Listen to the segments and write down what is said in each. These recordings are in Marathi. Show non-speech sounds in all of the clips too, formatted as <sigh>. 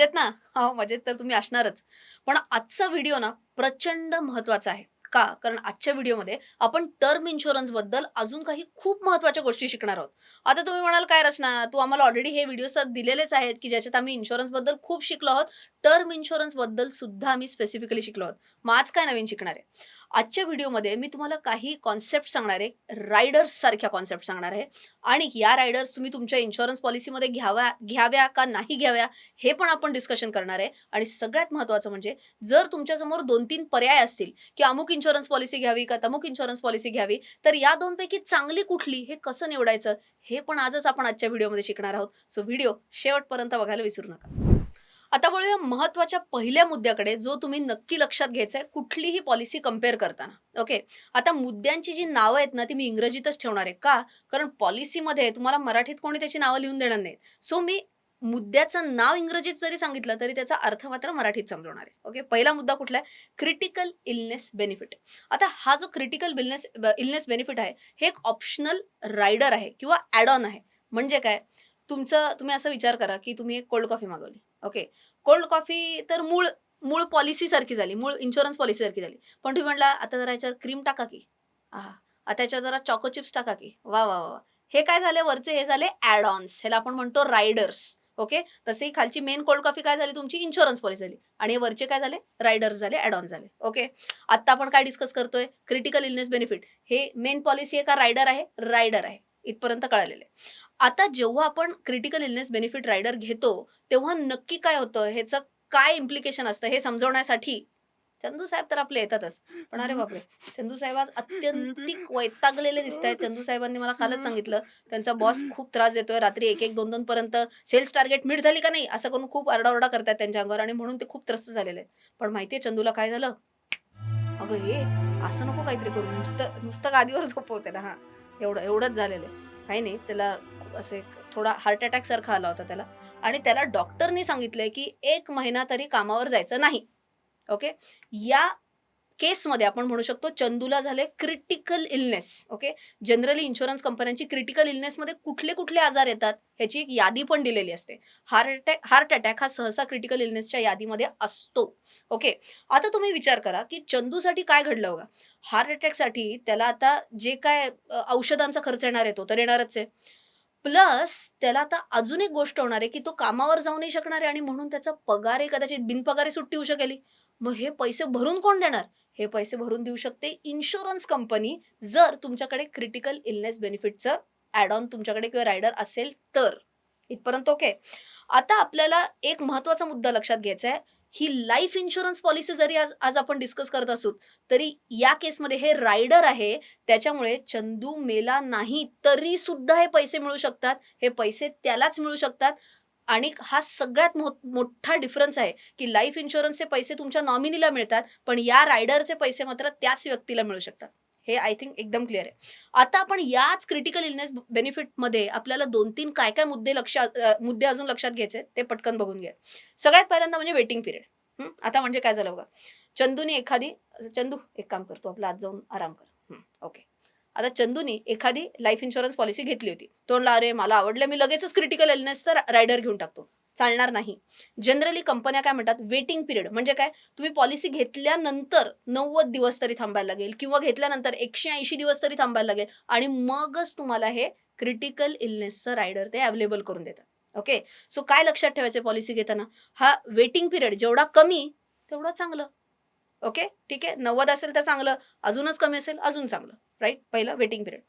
मजेत ना? हो मजेत तर तुम्ही असणारच. पण आजचा व्हिडिओ ना प्रचंड महत्त्वाचा आहे. का? कारण आजच्या व्हिडिओमध्ये आपण टर्म इन्शुरन्सबद्दल अजून काही खूप महत्त्वाच्या गोष्टी शिकणार आहोत. आता तुम्ही म्हणाल काय रचना? तू आम्हाला ऑलरेडी हे व्हिडिओ सर दिलेलेच आहेत की ज्याच्यात आम्ही इन्शुरन्सबद्दल खूप शिकलो आहोत. टर्म इन्शुरन्सबद्दल सुद्धा आम्ही स्पेसिफिकली शिकलो आहोत. मग आज काय नवीन शिकणार आहे? आजच्या व्हिडिओमध्ये मी तुम्हाला काही कॉन्सेप्ट सांगणार आहे. रायडर्स सारख्या कॉन्सेप्ट सांगणार आहे. आणि या रायडर्स तुम्ही तुमच्या इन्शुरन्स पॉलिसीमध्ये घ्याव्या घ्याव्या का नाही घ्याव्या हे पण आपण डिस्कशन करणार आहे. आणि सगळ्यात महत्त्वाचं म्हणजे जर तुमच्यासमोर दोन तीन पर्याय असतील की अमुक इन्शुरन्स पॉलिसी घ्यावी का? तमुक इन्शुरन्स पॉलिसी घ्यावी? तर या दोनपैकी चांगली कुठली हे कसं निवडायचं? हे पण आजच आपण आजच्या व्हिडिओमध्ये शिकणार आहोत. सो व्हिडिओ शेवटपर्यंत बघायला विसरू नका. आता वळूया महत्त्वाच्या पहिल्या मुद्द्याकडे जो तुम्ही नक्की लक्षात घ्यायचा आहे कुठलीही पॉलिसी कंपेअर करताना. ओके आता मुद्द्यांची जी नावं आहेत ना ती मी इंग्रजीतच ठेवणार आहे. का? कारण पॉलिसीमध्ये तुम्हाला मराठीत कोणी त्याची नावं लिहून देणार नाहीत. सो मी मुद्द्याचं नाव इंग्रजीत जरी सांगितलं तरी त्याचा अर्थ मात्र मराठीत समजवणार आहे. ओके पहिला मुद्दा कुठला आहे? क्रिटिकल इलनेस बेनिफिट आता हा जो क्रिटिकल बिलनेस इलनेस बेनिफिट आहे हे एक ऑप्शनल रायडर आहे किंवा ॲड ऑन आहे. म्हणजे काय? तुमचं तुम्ही असा विचार करा की तुम्ही एक कोल्ड कॉफी मागवली. ओके कोल्ड कॉफी तर मूळ मूळ पॉलिसीसारखी झाली मूळ इन्शुरन्स पॉलिसीसारखी झाली. पण तुम्ही म्हटला आता जरा याच्यावर क्रीम टाका की. आहा. आता याच्यावर जरा चॉको चिप्स टाका की. वा वा वा वा. हे काय झाले? वरचे हे झाले ॲड ऑन्स ह्याला आपण म्हणतो रायडर्स ओके? तसेही खालची मेन कोल्ड कॉफी काय झाली तुमची? इन्शुरन्स पॉलिसी झाली. आणि हे वरचे काय झाले? रायडर्स झाले ऍड ऑन झाले. ओके? आत्ता आपण काय डिस्कस करतोय? क्रिटिकल इलनेस बेनिफिट हे मेन पॉलिसी आहे का रायडर आहे रायडर आहे. इथपर्यंत कळालेलं आहे. आता जेव्हा आपण क्रिटिकल इलनेस बेनिफिट रायडर घेतो तेव्हा नक्की काय होतं? ह्याचं काय इम्प्लिकेशन असतं? हे समजवण्यासाठी चंदू साहेब तर आपले येतातच. पण अरे बापरे चंदू साहेब आज अत्यंतिक <laughs> वैतागलेले दिसत आहेत चंदू साहेबांनी मला कालच सांगितलं त्यांचा बॉस खूप त्रास देतोय. रात्री एक एक दोन दोन पर्यंत सेल्स टार्गेट मीट झाली का नाही? असं करून खूप आरडाओरडा करतात त्यांच्या अंगावर आणि म्हणून ते खूप त्रस्त झालेले आहेत. पण माहितीये चंदूला काय झालं? अगं हे असं नको काहीतरी करू. नुसतं नुसतं गादीवर झोपव त्याला हा. एवढं एवढंच झालेलं आहे. काही नाही त्याला असं थोडा हार्ट अटॅक सारखा आला होता त्याला. आणि त्याला डॉक्टरनी सांगितलंय की एक महिना तरी कामावर जायचं नाही. ओके? या केसमध्ये आपण म्हणू शकतो चंदूला झाले critical illness okay? Generally insurance कंपन्यांची क्रिटिकल इलनेसमध्ये कुठले कुठले आजार येतात ह्याची एक यादी पण दिलेली असते. हार्ट अटॅक हार्ट अटॅक हा सहसा क्रिटिकल इलनेसच्या यादीमध्ये असतो ओके? आता तुम्ही विचार करा की चंदूसाठी काय घडलं बघा? हार्ट अटॅकसाठी त्याला आता जे काय औषधांचा खर्च येणार आहे तो तर येणारच आहे. प्लस त्याला आता अजून एक गोष्ट होणार आहे की तो कामावर जाऊ नाही शकणार आहे आणि म्हणून त्याचा पगारही कदाचित बिनपगारी सुट्टी होऊ शकेल. मग हे पैसे भरून कोण देणार? हे पैसे भरून देऊ शकते इन्शुरन्स कंपनी जर तुमच्याकडे क्रिटिकल इलनेस बेनिफिटचं ॲड ऑन तुमच्याकडे किंवा रायडर असेल तर. इथपर्यंत ओके आता आपल्याला एक महत्त्वाचा मुद्दा लक्षात घ्यायचा आहे. ही लाईफ इन्शुरन्स पॉलिसी जरी आज आज आपण डिस्कस करत असू तरी या केसमध्ये हे रायडर आहे त्याच्यामुळे चंदू मेला नाही तरी सुद्धा हे पैसे मिळू शकतात. हे पैसे त्यालाच मिळू शकतात. आणि हा सगळ्यात मोठा डिफरन्स आहे की लाईफ इन्शुरन्सचे पैसे तुमच्या नॉमिनीला मिळतात पण या रायडरचे पैसे मात्र त्याच व्यक्तीला मिळू शकतात. हे आय थिंक एकदम क्लिअर आहे. आता आपण याच क्रिटिकल इलनेस बेनिफिटमध्ये आपल्याला दोन तीन काय काय मुद्दे लक्षात मुद्दे अजून लक्षात घ्यायचे ते पटकन बघून घ्या. सगळ्यात पहिल्यांदा म्हणजे वेटिंग पिरियड आता म्हणजे काय झालं बघा. चंदूने एखादी चंदू एक काम करतो आपला आज जाऊन आराम कर. ओके आता चंदूनी एखादी लाईफ इन्शुरन्स पॉलिसी घेतली होती. तोंडला अरे मला आवडलं मी लगेचच क्रिटिकल इलनेस तर रायडर घेऊन टाकतो. चालणार नाही. जनरली कंपन्या काय म्हणतात? वेटिंग पिरियड म्हणजे काय? तुम्ही पॉलिसी घेतल्यानंतर नव्वद दिवस तरी थांबायला लागेल किंवा घेतल्यानंतर एकशे ऐंशी दिवस तरी थांबायला लागेल आणि मगच तुम्हाला हे क्रिटिकल इलनेसचं रायडर ते अवेलेबल करून देतात. ओके सो काय लक्षात ठेवायचं पॉलिसी घेताना? हा वेटिंग पिरियड जेवढा कमी तेवढं चांगलं. ओके ठीक आहे? नव्वद असेल तर चांगलं. अजूनच कमी असेल अजून चांगलं. राईट पहिलं वेटिंग पिरियड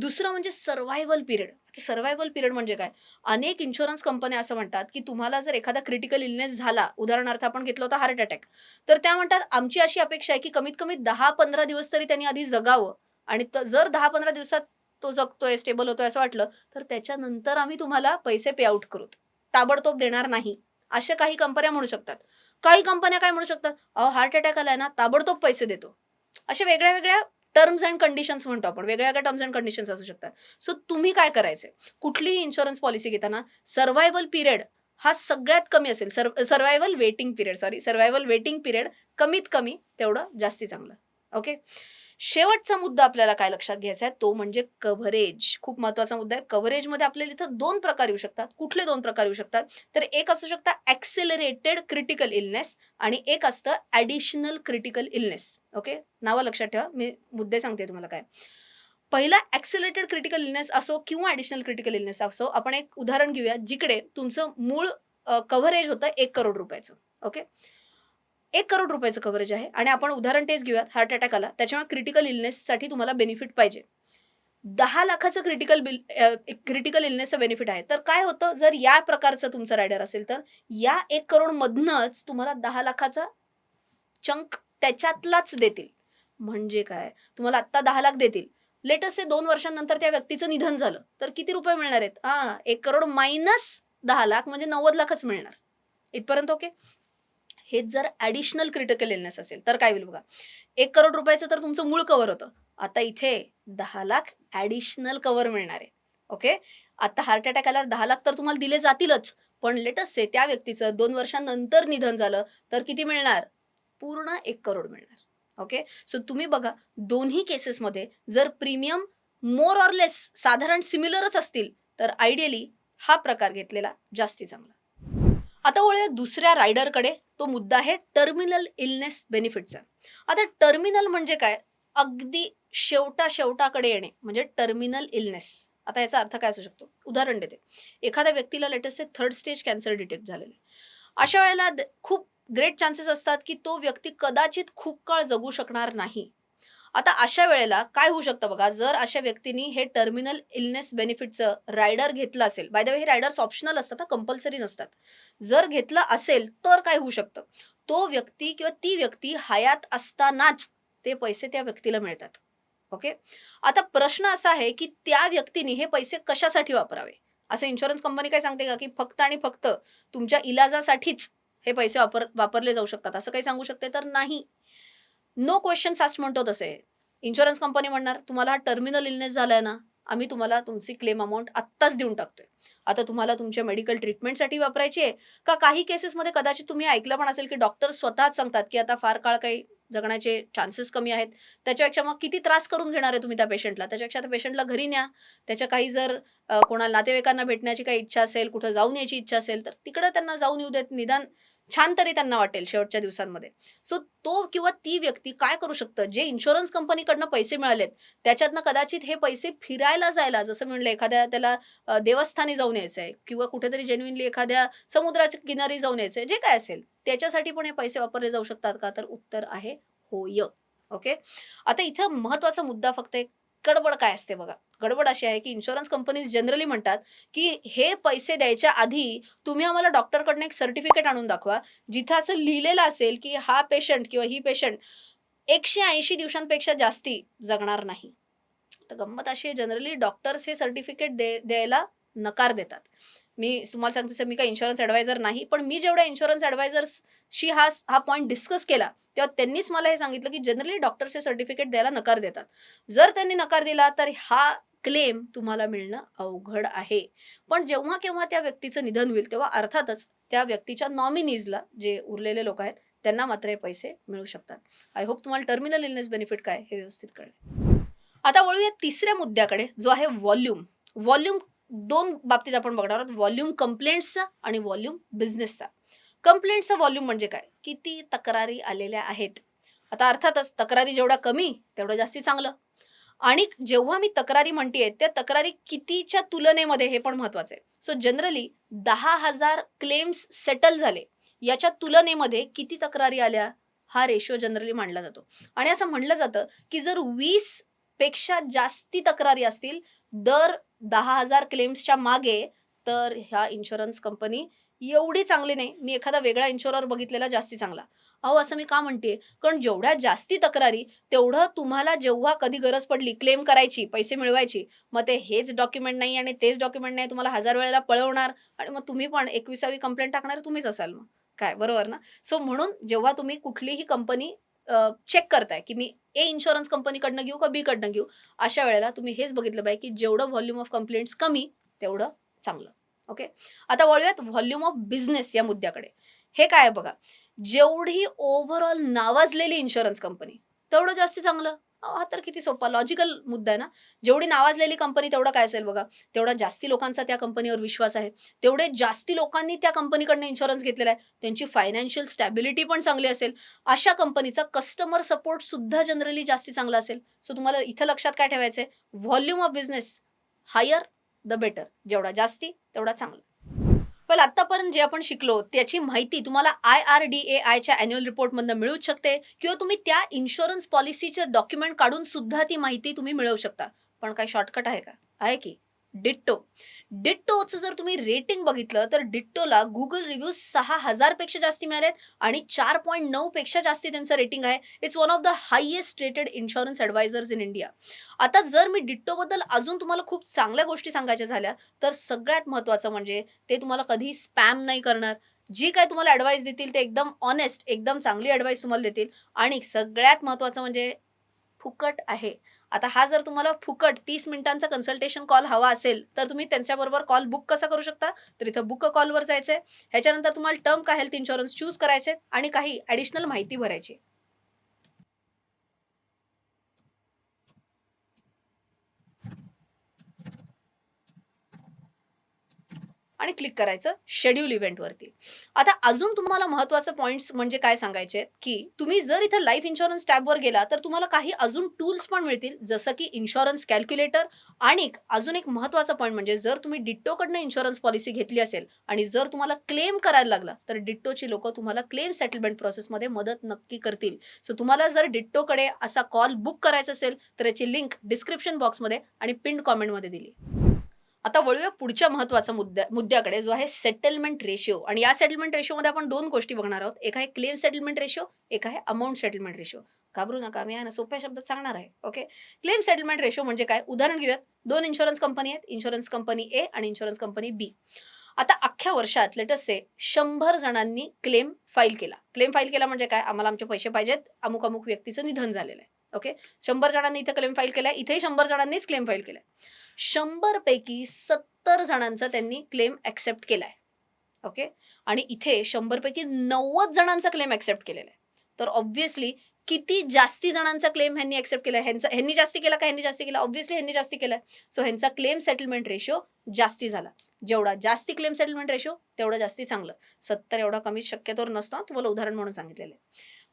दुसरं म्हणजे सर्व्हायवल पिरियड सर्व्हायवल पिरियड म्हणजे काय? अनेक इन्शुरन्स कंपन्या असं म्हणतात की तुम्हाला जर एखादा क्रिटिकल इलनेस झाला उदाहरणार्थ आपण घेतलं होतं हार्ट अटॅक तर त्या म्हणतात आमची अशी अपेक्षा आहे की कमीत कमी दहा पंधरा दिवस तरी त्यांनी आधी जगावं. आणि जर दहा पंधरा दिवसात तो जगतोय स्टेबल होतोय असं वाटलं तर त्याच्यानंतर आम्ही तुम्हाला पैसे पे आउट करू. ताबडतोब देणार नाही. अशा काही कंपन्या म्हणू शकतात. काही कंपन्या काय म्हणू शकतात? अहो हार्ट अटॅक आलाय ना ताबडतोब पैसे देतो. अशा वेगळ्या वेगळ्या टर्म्स अँड कंडिशन्स म्हणतो आपण. वेगळ्या वेगळ्या टर्म्स अँड कंडिशन्स असू शकतात. सो तुम्ही काय करायचे कुठलीही इन्शुरन्स पॉलिसी घेताना सर्व्हायवल पिरियड हा सगळ्यात कमी असेल. Survival waiting period sorry survival waiting period कमीत कमी तेवढं जास्ती चांगलं. ओके शेवटचा मुद्दा आपल्याला काय लक्षात घ्यायचा आहे? तो म्हणजे कव्हरेज खूप महत्त्वाचा मुद्दा आहे. कव्हरेजमध्ये आपल्याला इथं दोन प्रकार येऊ शकतात. कुठले दोन प्रकार येऊ शकतात? तर एक असू शकता ऍक्सेलरेटेड क्रिटिकल इलनेस आणि एक असतं ॲडिशनल क्रिटिकल इलनेस ओके नावं लक्षात ठेवा. मी मुद्दे सांगते तुम्हाला काय. पहिला ऍक्सिलेटेड क्रिटिकल इलनेस असो किंवा ॲडिशनल क्रिटिकल इलनेस असो आपण एक उदाहरण घेऊया जिकडे तुमचं मूळ कव्हरेज होतं एक करोड रुपयाचं. ओके एक करोड रुपयाचं कव्हरेज आहे. आणि आपण उदाहरण तेच घेऊयात. हार्ट अटॅक आला. त्याच्यामुळे क्रिटिकल इलनेससाठी तुम्हाला बेनिफिट पाहिजे. दहा लाखाचं क्रिटिकल बिल क्रिटिकल इलनेसचं बेनिफिट आहे. तर काय होतं? जर या प्रकारचं तुमचं रायडर असेल तर या एक करोडमधनंच तुम्हाला दहा लाखाचा चंक त्याच्यातलाच देतील. म्हणजे काय? तुम्हाला आत्ता दहा लाख देतील. लेटेस्ट हे दोन वर्षांनंतर त्या व्यक्तीचं निधन झालं. तर किती रुपये मिळणार आहेत? हां एक करोड मायनस दहा लाख म्हणजे नव्वद लाखच मिळणार. इथपर्यंत ओके हेच जर ॲडिशनल क्रिटिकल इलनेस असेल तर काय होईल बघा? एक करोड रुपयाचं तर तुमचं मूळ कवर होतं. आता इथे दहा लाख ॲडिशनल कवर मिळणार आहे. ओके आता हार्ट अटॅक आल्यावर दहा लाख तर तुम्हाला दिले जातीलच. पण लेटस्ट आहे त्या व्यक्तीचं दोन वर्षांनंतर निधन झालं तर किती मिळणार? पूर्ण एक करोड मिळणार. ओके सो तुम्ही बघा दोन्ही केसेसमध्ये जर प्रीमियम मोर ऑर लेस साधारण सिमिलरच असतील तर आयडियली हा प्रकार घेतलेला जास्ती चांगला. आता वळूया दुसऱ्या रायडरकडे. तो मुद्दा आहे टर्मिनल इलनेस बेनिफिटचा आता टर्मिनल म्हणजे काय? अगदी शेवटा शेवटाकडे येणे म्हणजे टर्मिनल इलनेस आता याचा अर्थ काय असू शकतो? उदाहरण देते. एखाद्या व्यक्तीला latest third stage cancer detect झालेले अशा वेळेला द- खूप ग्रेट चान्सेस असतात की तो व्यक्ती कदाचित खूप काळ जगू शकणार नाही. आता अशा वेळेला काय होऊ शकतं बघा जर अशा व्यक्तींनी हे टर्मिनल इलनेस बेनिफिटचं रायडर घेतलं असेल बाय द वे हे रायडर्स ऑप्शनल असतात कंपल्सरी नसतात. जर घेतलं असेल तर काय होऊ शकतं? तो व्यक्ती किंवा ती व्यक्ती हयात असतानाच ते पैसे त्या व्यक्तीला मिळतात. ओके आता प्रश्न असा आहे की त्या व्यक्तीने हे पैसे कशासाठी वापरावे? असं इन्शुरन्स कंपनी काय सांगते का की फक्त आणि फक्त तुमच्या इलाजासाठीच हे पैसे वापर वापरले जाऊ शकतात. असं काही सांगू शकते तर नाही. नो क्वेश्चन आस्ट म्हणतो तसे. इन्शुरन्स कंपनी म्हणणार तुम्हाला हा टर्मिनल इलनेस झालाय ना आम्ही तुम्हाला तुमची क्लेम अमाऊंट आत्ताच देऊन टाकतोय. आता तुम्हाला तुमच्या मेडिकल ट्रीटमेंटसाठी वापरायची आहे. का काही केसेसमध्ये कदाचित तुम्ही ऐकलं पण असेल की डॉक्टर स्वतःच सांगतात की आता फार काळ काही जगण्याचे चान्सेस कमी आहेत. त्याच्यापेक्षा मग किती त्रास करून घेणार आहे तुम्ही त्या पेशंटला त्याच्यापेक्षा त्या पेशंटला घरी न्या. त्याच्या काही जर कोणाला नातेवाईकांना भेटण्याची काही इच्छा असेल कुठं जाऊन यायची इच्छा असेल तर तिकडं त्यांना जाऊन येऊ देत. निदान छान तरी त्यांना वाटेल शेवटच्या दिवसांमध्ये. सो तो किंवा ती व्यक्ती काय करू शकतं? जे इन्शुरन्स कंपनीकडनं पैसे मिळालेत त्याच्यातनं कदाचित हे पैसे फिरायला जायला जसं म्हणलं एखाद्या त्याला देवस्थानी जाऊन यायचं आहे किंवा कुठेतरी जेन्युनली एखाद्या समुद्राच्या किनारी जाऊन यायचं आहे जे काय असेल त्याच्यासाठी पण हे पैसे वापरले जाऊ शकतात का? तर उत्तर आहे होय. ओके आता इथं महत्त्वाचा मुद्दा फक्त एक गडबड काय असते बघा? गडबड अशी आहे की इन्शुरन्स कंपनीज जनरली म्हणतात की हे पैसे द्यायच्या आधी तुम्ही आम्हाला डॉक्टरकडनं एक सर्टिफिकेट आणून दाखवा जिथं असं लिहिलेलं असेल की हा पेशंट किंवा ही पेशंट एकशे ऐंशी दिवसांपेक्षा जास्ती जगणार नाही. तर गंमत अशी आहे जनरली डॉक्टर्स हे सर्टिफिकेट दे द्यायला नकार देतात. मी तुम्हाला सांगते सर मी काही इन्शुरन्स ॲडवायझर नाही पण मी जेवढ्या इन्शुरन्स ॲडवायझर्सशी हा हा पॉईंट डिस्कस केला तेव्हा त्यांनीच मला हे सांगितलं की जनरली डॉक्टरचे सर्टिफिकेट द्यायला नकार देतात. जर त्यांनी नकार दिला तर हा क्लेम तुम्हाला मिळणं अवघड आहे. पण जेव्हा केव्हा त्या व्यक्तीचं निधन होईल तेव्हा अर्थातच त्या व्यक्तीच्या नॉमिनीजला जे उरलेले लोक आहेत त्यांना मात्र हे पैसे मिळू शकतात. आय होप तुम्हाला टर्मिनल इलनेस बेनिफिट काय हे व्यवस्थित कळेल. आता वळूया तिसऱ्या मुद्द्याकडे जो आहे व्हॉल्यूम व्हॉल्यूम दोन बाबतीत आपण बघणार आहोत. व्हॉल्यूम कंप्लेंट्सचा आणि व्हॉल्यूम बिझनेसचा कंप्लेंटचा व्हॉल्यूम म्हणजे काय? किती तक्रारी आलेल्या आहेत? आता अर्थातच तक्रारी जेवढ्या कमी तेवढं जास्ती चांगलं. आणि जेव्हा मी तक्रारी म्हणतेय त्या तक्रारी कितीच्या तुलनेमध्ये हे पण महत्वाचं आहे. सो जनरली दहा हजार क्लेम्स सेटल झाले. याच्या तुलनेमध्ये किती तक्रारी आल्या? हा रेशो जनरली मांडला जातो. आणि असं म्हणलं जातं की जर वीसपेक्षा जास्ती तक्रारी असतील दर दहा हजार क्लेम्सच्या मागे तर ह्या इन्शुरन्स कंपनी एवढी चांगली नाही. मी एखादा वेगळा इन्शुरर बघितलेला जास्ती चांगला. अहो असं मी का म्हणते? कारण जेवढ्या जास्ती तक्रारी तेवढं तुम्हाला जेव्हा कधी गरज पडली क्लेम करायची पैसे मिळवायची मग ते हेच डॉक्युमेंट नाही आणि तेच डॉक्युमेंट नाही तुम्हाला हजार वेळेला पळवणार आणि मग तुम्ही पण एकविसावी कंप्लेंट टाकणार तुम्हीच असाल मग. काय? बरोबर ना? सो म्हणून जेव्हा तुम्ही कुठलीही कंपनी चेक करताय की मी ए इन्शुरन्स कंपनीकडनं घेऊ का बी कडनं घेऊ? अशा वेळेला तुम्ही हेच बघितलं पाहिजे की जेवढं व्हॉल्यूम ऑफ कंप्लेंट्स कमी तेवढं चांगलं. ओके आता वळूयात व्हॉल्यूम ऑफ बिझनेस या मुद्द्याकडे. हे काय आहे बघा? जेवढी ओव्हरऑल नावाजलेली इन्शुरन्स कंपनी तेवढं जास्त चांगलं. हा तर किती सोपा लॉजिकल मुद्दा आहे ना. जेवढी नावाजलेली कंपनी तेवढं काय असेल बघा. तेवढा जास्ती लोकांचा त्या कंपनीवर विश्वास आहे. तेवढे जास्ती लोकांनी त्या कंपनीकडनं इन्शुरन्स घेतलेला आहे. त्यांची फायनान्शियल स्टॅबिलिटी पण चांगली असेल. अशा कंपनीचा कस्टमर सपोर्ट सुद्धा जनरली जास्ती चांगला असेल. सो तुम्हाला इथं लक्षात काय ठेवायचं आहे volume of business higher the better जेवढा जास्ती तेवढा चांगला. पण आतापर्यंत जे आपण शिकलो त्याची माहिती तुम्हाला आय आर डी ए आयच्या अॅन्युअल रिपोर्टमधनं मिळूच शकते किंवा तुम्ही त्या इन्शुरन्स पॉलिसीचे डॉक्युमेंट काढून सुद्धा ती माहिती तुम्ही मिळवू शकता. पण काही शॉर्टकट आहे का? आहे की? डिट्टो. डिट्टोचं जर तुम्ही रेटिंग बघितलं तर डिट्टोला गुगल रिव्ह्यूज सहा हजारपेक्षा जास्ती मिळालेत आणि चार पॉईंट नऊ पेक्षा जास्ती त्यांचं रेटिंग आहे. It's one of the highest rated insurance advisors in India आता जर मी डिट्टोबद्दल अजून तुम्हाला खूप चांगल्या गोष्टी सांगायच्या झाल्या तर सगळ्यात महत्त्वाचं म्हणजे ते तुम्हाला कधी स्पॅम नाही करणार. जी काय तुम्हाला ॲडवाईस देतील ते एकदम ऑनेस्ट एकदम चांगली ॲडवाईस तुम्हाला देतील. आणि सगळ्यात महत्त्वाचं म्हणजे फुकट आहे. आता हा जर तुम्हाला फुकट तीस मिनिटांचा कन्सल्टेशन कॉल हवा असेल तर तुम्ही त्यांच्याबरोबर कॉल बुक कसा करू शकता? तर इथं बुक कॉलवर जायचं आहे ह्याच्यानंतर तुम्हाला टर्म का हेल्थ इन्शुरन्स चूज करायचे आणि काही ॲडिशनल माहिती भरायची आणि क्लिक करायचं शेड्यूल इव्हेंटवरती आता अजून तुम्हाला महत्त्वाचं पॉईंट्स म्हणजे काय सांगायचे की तुम्ही जर इथं लाईफ इन्शुरन्स टॅबवर गेला तर तुम्हाला काही अजून टूल्स पण मिळतील. जसं की इन्शुरन्स कॅल्क्युलेटर आणि अजून एक महत्त्वाचा पॉईंट म्हणजे जर तुम्ही डिट्टोकडनं इन्शुरन्स पॉलिसी घेतली असेल आणि जर तुम्हाला क्लेम करायला लागला तर डिट्टोची लोक तुम्हाला क्लेम सेटलमेंट प्रोसेसमध्ये मदत नक्की करतील. सो तुम्हाला जर डिट्टोकडे असा कॉल बुक करायचा असेल तर याची लिंक डिस्क्रिप्शन बॉक्समध्ये आणि पिंड कॉमेंटमध्ये दिली. आता वळूया पुढच्या महत्त्वाचा मुद्द्या मुद्द्याकडे जो आहे सेटलमेंट रेशिओ आणि या सेटलमेंट रेशिओमध्ये आपण दोन गोष्टी बघणार आहोत. एक आहे क्लेम सेटलमेंट रेशिओ एक आहे अमाऊंट सेटलमेंट रेशिओ घाबरू नका मी आहे ना सोप्या शब्दात सांगणार आहे ओके क्लेम सेटलमेंट रेशिओ म्हणजे काय? उदाहरण घेऊयात. दोन इन्शुरन्स कंपनी आहेत. इन्शुरन्स कंपनी ए आणि इन्शुरन्स कंपनी बी आता अख्ख्या वर्षात लेटसचे शंभर जणांनी क्लेम फाईल केला. क्लेम फाईल केला म्हणजे काय? आम्हाला आमचे पैसे पाहिजेत. अमुक अमुक व्यक्तीचं निधन झालेलं आहे ओके शंभर जणांनी इथं क्लेम फाईल केला इथेही शंभर जणांनीच क्लेम फाईल केलाय. शंभर पैकी सत्तर जणांचा त्यांनी क्लेम ऍक्सेप्ट केलाय. ओके आणि इथे शंभर पैकी नव्वद जणांचा क्लेम ऍक्सेप्ट केलेला आहे. तर ऑब्व्हियसली किती जास्ती जणांचा क्लेम ह्यांनी ऍक्सेप्ट केला ह्यांचा ह्यांनी जास्ती केला का ह्यांनी जास्ती केला? ऑब्व्हियसली ह्यांनी जास्ती केलाय. सो ह्यांचा क्लेम सेटलमेंट रेशो जास्ती झाला. जेवढा जास्ती क्लेम सेटलमेंट रेशो तेवढा जास्ती चांगलं. सत्तर एवढा कमी शक्यतोवर नसतो तुम्हाला उदाहरण म्हणून सांगितलेलं आहे.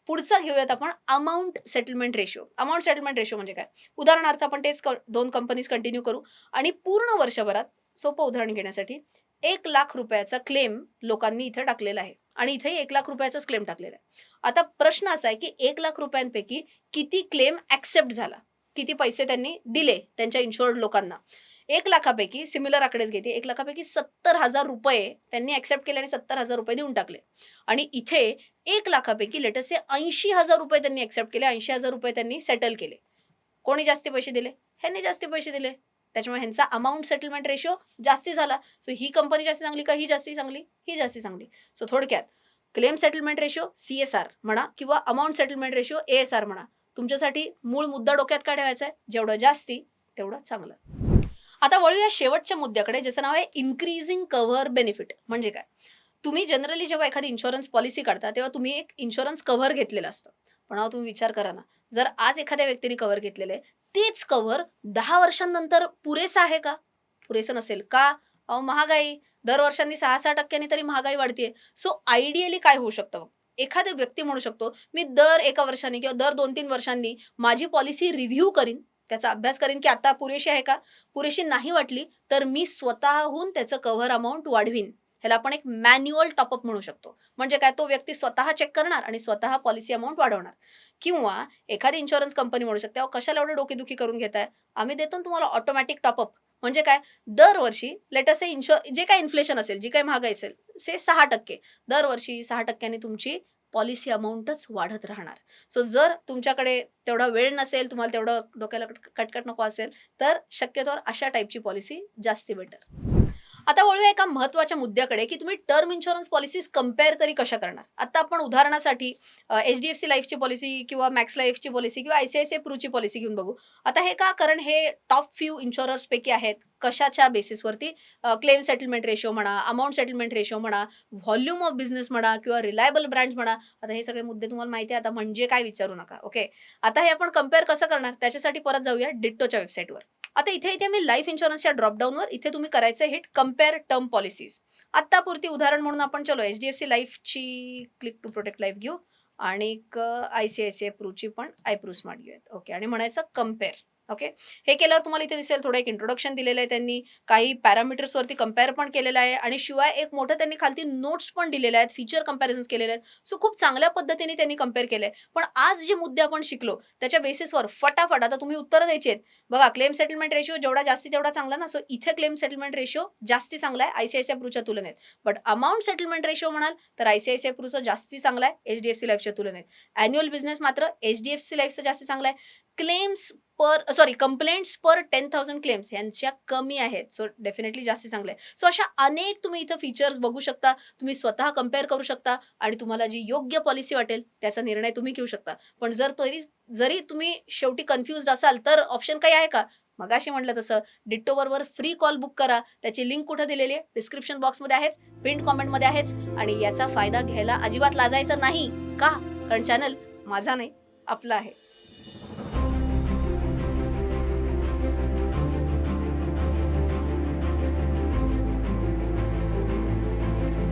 पुढचा घेऊयात आपण amount settlement ratio amount settlement ratio म्हणजे काय? उदाहरणार्थ आपण तेच दोन कंपनीज कंटिन्यू करू आणि पूर्ण वर्षभरात सोपं उदाहरण घेण्यासाठी एक लाख रुपयाचा क्लेम लोकांनी इथे टाकलेला आहे. आणि इथेही एक लाख रुपयाचाच क्लेम टाकलेला आहे. आता प्रश्न असा आहे की एक लाख रुपयांपैकी किती क्लेम ऍक्सेप्ट झाला? किती पैसे त्यांनी दिले त्यांच्या इन्शुअर्ड लोकांना? एक लाखापैकी सिमिलर आकडेच घेते एक लाखापैकी सत्तर हजार रुपये त्यांनी ऍक्सेप्ट केले आणि सत्तर हजार रुपये देऊन टाकले. आणि इथे एक लाखापैकी लेटेस्ट ऐंशी हजार रुपये त्यांनी ऍक्सेप्ट केले ऐंशी हजार रुपये त्यांनी सेटल केले. कोणी जास्ती पैसे दिले? ह्यांनी जास्ती पैसे दिले. त्याच्यामुळे ह्यांचा अमाऊंट सेटलमेंट रेशो जास्ती झाला. सो ही कंपनी जास्ती चांगली का ही जास्ती चांगली? ही जास्ती चांगली. सो थोडक्यात claim settlement ratio C S R म्हणा किंवा amount settlement ratio A S R म्हणा तुमच्यासाठी मूळ मुद्दा डोक्यात काय ठेवायचा आहे? जेवढं जास्ती तेवढं चांगलं. आता वळूया शेवटच्या मुद्द्याकडे ज्याचं नाव आहे इन्क्रीजिंग कव्हर बेनिफिट म्हणजे काय? तुम्ही जनरली जेव्हा एखादी इन्शुरन्स पॉलिसी काढता तेव्हा तुम्ही एक इन्शुरन्स कव्हर घेतलेलं असतं. पण अहो तुम्ही विचार करा ना. जर आज एखाद्या व्यक्तीने कव्हर घेतलेलं आहे तेच कव्हर दहा वर्षांनंतर पुरेसं आहे का? पुरेसं नसेल. का? अहो महागाई. दर वर्षांनी सहा सहा टक्क्यांनी तरी महागाई वाढतीये. सो आयडियली काय होऊ शकतं एखादा व्यक्ती म्हणू शकतो मी दर एका वर्षांनी किंवा दर दोन तीन वर्षांनी माझी पॉलिसी रिव्ह्यू करीन. त्याचा अभ्यास करीन की आता पुरेशी आहे का? पुरेशी नाही वाटली तर मी स्वतःहून त्याचं कव्हर अमाऊंट वाढवीन. ह्याला आपण एक मॅन्युअल टॉपअप म्हणू शकतो. म्हणजे काय? तो व्यक्ती स्वतः चेक करणार आणि स्वतः पॉलिसी अमाऊंट वाढवणार. किंवा एखादी इन्शुरन्स कंपनी म्हणू शकते अहो कशाला एवढं डोकेदुखी करून घेताय? आम्ही देतो ना तुम्हाला ऑटोमॅटिक टॉपअप म्हणजे काय? दरवर्षी लेटस इन्शुर जे काय इन्फ्लेशन असेल जी काय महागाई असेल से सहा टक्के. दरवर्षी सहा टक्क्यांनी तुमची पॉलिसी अमाऊंटच वाढत राहणार. सो जर तुमच्याकडे तेवढा वेळ नसेल तुम्हाला तेवढं डोक्याला कटकट नको असेल तर शक्यतोवर अशा टाईपची पॉलिसी जास्ती बेटर आता वळूया एका महत्त्वाच्या मुद्द्याकडे, की तुम्ही टर्म इन्शुरन्स पॉलिसीज कंपेअर तरी कशा करणार? आता आपण उदाहरणासाठी एच-डी-एफ-सी लाईफची पॉलिसी किंवा मॅक्स लाईफची पॉलिसी किंवा आय सी आय सी प्रूची पॉलिसी घेऊन बघू. आता हे का? कारण हे टॉप फ्यू इन्शुरर्सपैकी आहेत. कशाच्या बेसिसवरती? क्लेम सेटलमेंट रेशो म्हणा, अमाऊंट सेटलमेंट रेशो म्हणा, व्हॉल्यूम ऑफ बिझनेस म्हणा किंवा रिलायबल ब्रँड्स म्हणा. आता हे सगळे मुद्दे तुम्हाला माहिती आहे. आता म्हणजे काय विचारू नका. ओके. आता हे आपण कंपेअर कसं करणार? त्याच्यासाठी परत जाऊया डिट्टोच्या वेबसाईटवर. आता इथे-इथे मी लाईफ इन्शुरन्सच्या ड्रॉपडाऊनवर इथे तुम्ही करायचं हिट कंपेअर टर्म पॉलिसीज. आत्तापुरती उदाहरण म्हणून आपण चलो एच-डी-एफ-सी लाईफची क्लिक टू प्रोटेक्ट लाईफ घेऊ आणि आय-सी-आय-सी-आय प्रूची पण आयप्रू स्मार्ट घेऊयात. ओके आणि म्हणायचं कंपेअर ओके. हे केल्यावर तुम्हाला इथे दिसेल थोडं एक इंट्रोडक्शन दिलेलं आहे त्यांनी. काही पॅरामीटर्सवरती कंपेअर पण केलेलं आहे आणि शिवाय एक मोठं त्यांनी खालती नोट्स पण दिलेले आहेत. फीचर कम्पॅरिझन्स केलेले आहेत. सो खूप चांगल्या पद्धतीने त्यांनी कम्पेर केलं आहे पण आज जे मुद्दे आपण शिकलो त्याच्या बेसिसवर फटाफट आता तुम्ही उत्तरं द्यायची आहेत. बघा क्लेम सेटलमेंट रेशिओ जेवढा जास्ती तेवढा चांगला ना. सो इथे क्लेम सेटलमेंट रेशिओ जास्ती चांगला आहे आय-सी-आय-सी-आय प्रूच्या तुलनेत. बट अमाऊंट सेटलमेंट रेशिओ म्हणाल तर आय-सी-आय-सी-आय प्रूचं जास्ती चांगला आहे एच-डी-एफ-सी लाईफच्या तुलनेत. अॅन्युअल बिझनेस मात्र एच-डी-एफ-सी लाईफचं जास्ती चांगलं आहे. Claims per sorry complaints per ten thousand claims ह्यांच्या कमी आहेत. सो डेफिनेटली जास्त चांगलं आहे. सो अशा अनेक तुम्ही इथं फीचर्स बघू शकता. तुम्ही स्वतः कंपेअर करू शकता आणि तुम्हाला जी योग्य पॉलिसी वाटेल त्याचा निर्णय तुम्ही घेऊ शकता. पण जर तरी जरी तुम्ही शेवटी कन्फ्युज्ड असाल तर ऑप्शन काही आहे का? मगाशी म्हटलं तसं डिट्टोवरवर फ्री कॉल बुक करा. त्याची लिंक कुठं दिलेली आहे? डिस्क्रिप्शन बॉक्समध्ये आहेच, प्रिंट कॉमेंटमध्ये आहेच आणि याचा फायदा घ्यायला अजिबात लाजायचं नाही. का? कारण चॅनल माझा नाही, आपला आहे.